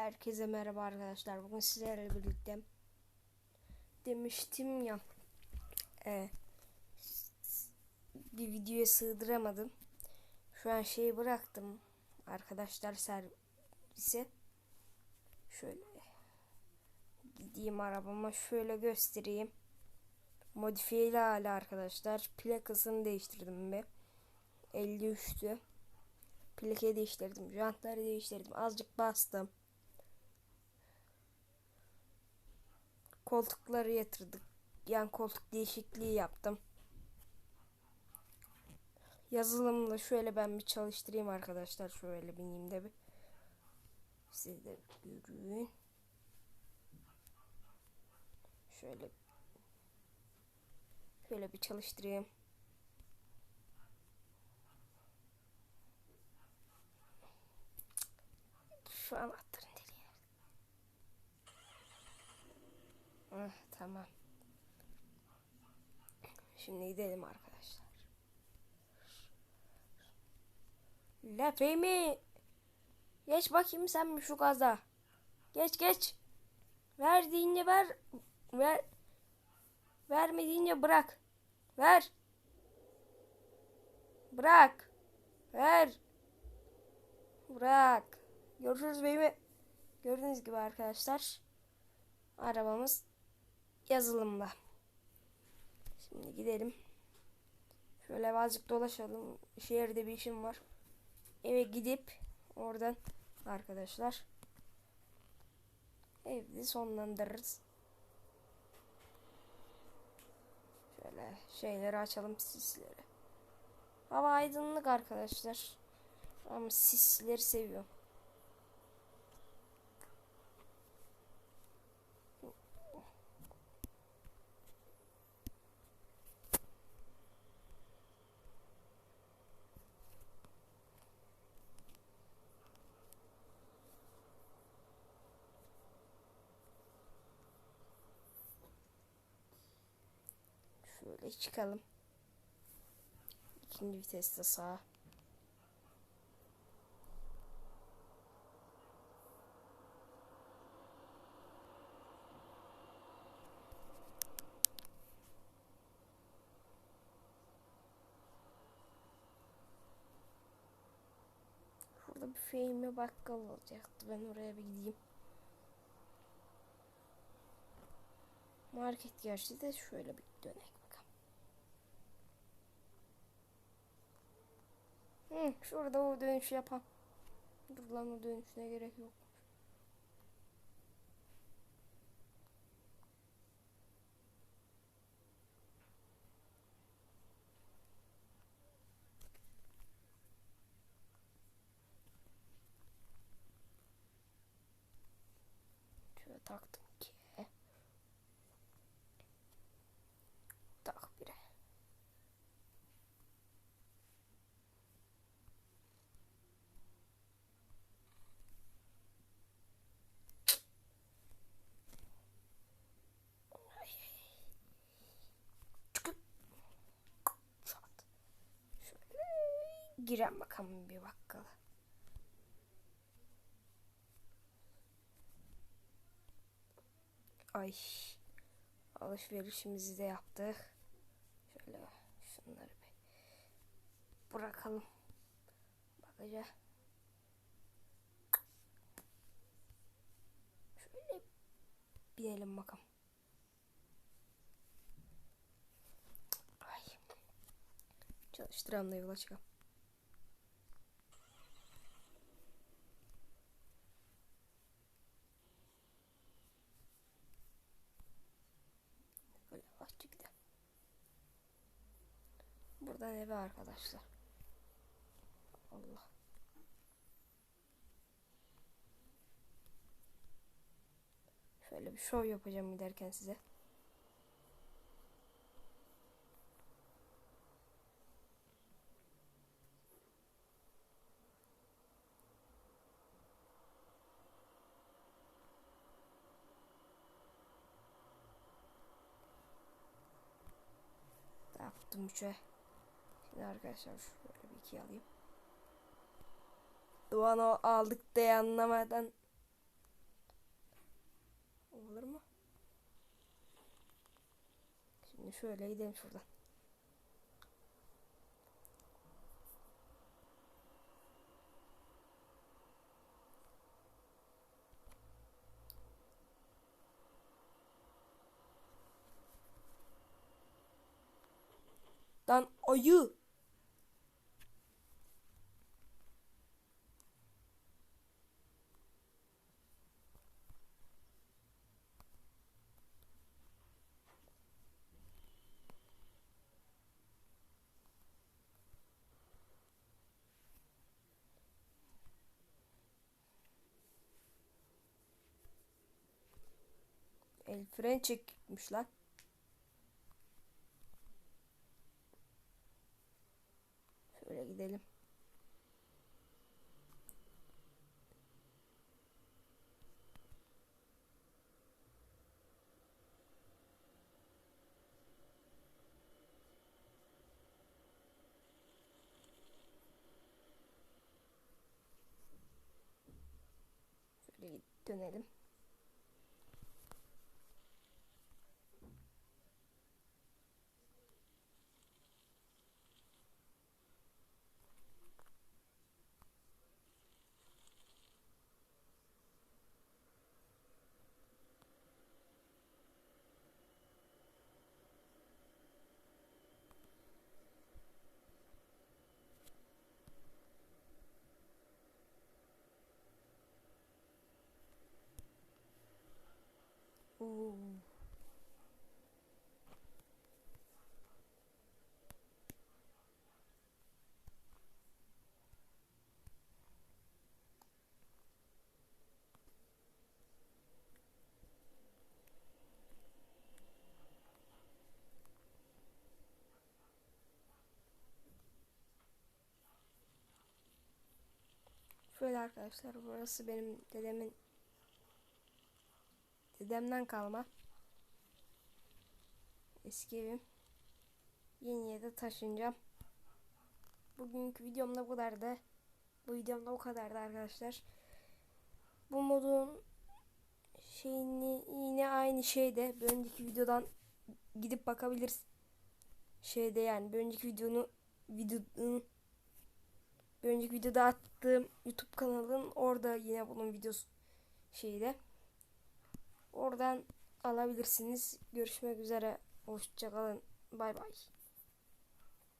Herkese merhaba arkadaşlar. Bugün sizlerle birlikte demiştim ya e, bir videoya sığdıramadım. Şu an şeyi bıraktım arkadaşlar servise. Şöyle gideyim arabama şöyle göstereyim. Modifiyeli hali arkadaşlar. Plakasını değiştirdim be. 53'tü. Plakayı değiştirdim. Jantları değiştirdim. Azıcık bastım. Koltukları yatırdık. Yan koltuk değişikliği yaptım. Yazılımla şöyle ben bir çalıştırayım arkadaşlar. Şöyle bineyim de bir. Siz de görün. Şöyle şöyle bir çalıştırayım. Şu anahtarın Ah, tamam. Şimdi gidelim arkadaşlar. La Fehmi. Geç bakayım sen mi şu gaza. Geç geç. Ver deyince ver. Ver. Vermediğince bırak. Ver. Bırak. Ver. Bırak. Görüşürüz Fehmi. Gördüğünüz gibi arkadaşlar. Arabamız yazılımda. Şimdi gidelim. Şöyle azıcık dolaşalım. Şehirde bir işim var. Eve gidip oradan arkadaşlar evde sonlandırırız. Şöyle şeyleri açalım sisleri. Hava aydınlık arkadaşlar. Ama sisleri seviyorum. Şöyle çıkalım. İkinci viteste sağa. Şurada bir Fehmi bakkal olacaktı. Ben oraya bir gideyim. Market gerçi de şöyle bir dönek Hı, şurada o dönüş yapan. Dur lan o dönüşüne gerek yok. Şöyle taktım giren bakalım bir bakkala. Ay. Alışverişimizi de yaptık. Şöyle şunları bir bırakalım. Bagaja. Şöyle binelim bakalım. Ay. Çalıştıran da yola çıkalım. Buradan eve arkadaşlar. Allah. Şöyle bir şov yapacağım giderken size. Yaptım üçe. Arkadaşlar şöyle bir iki alayım. Doğan o aldık diye anlamadan Olur mu? Şimdi şöyle gidelim şuradan. Lan ayı. El fren çekmiş lan. Şöyle gidelim. Şöyle dönelim. Şöyle arkadaşlar burası benim dedemin dedemden kalma eski evim. Yeniye de taşınacağım. Bugünkü videomda bu kadardı. Bu videomda bu kadardı arkadaşlar. Bu modun şeyini yine aynı şeyde. Bir önceki videodan gidip bakabiliriz. Şeyde yani bir önceki videonu videonun bir önceki videoda attığım YouTube kanalın orada yine bunun videosu şeyde. Oradan alabilirsiniz. Görüşmek üzere. Hoşçakalın. Bay bay.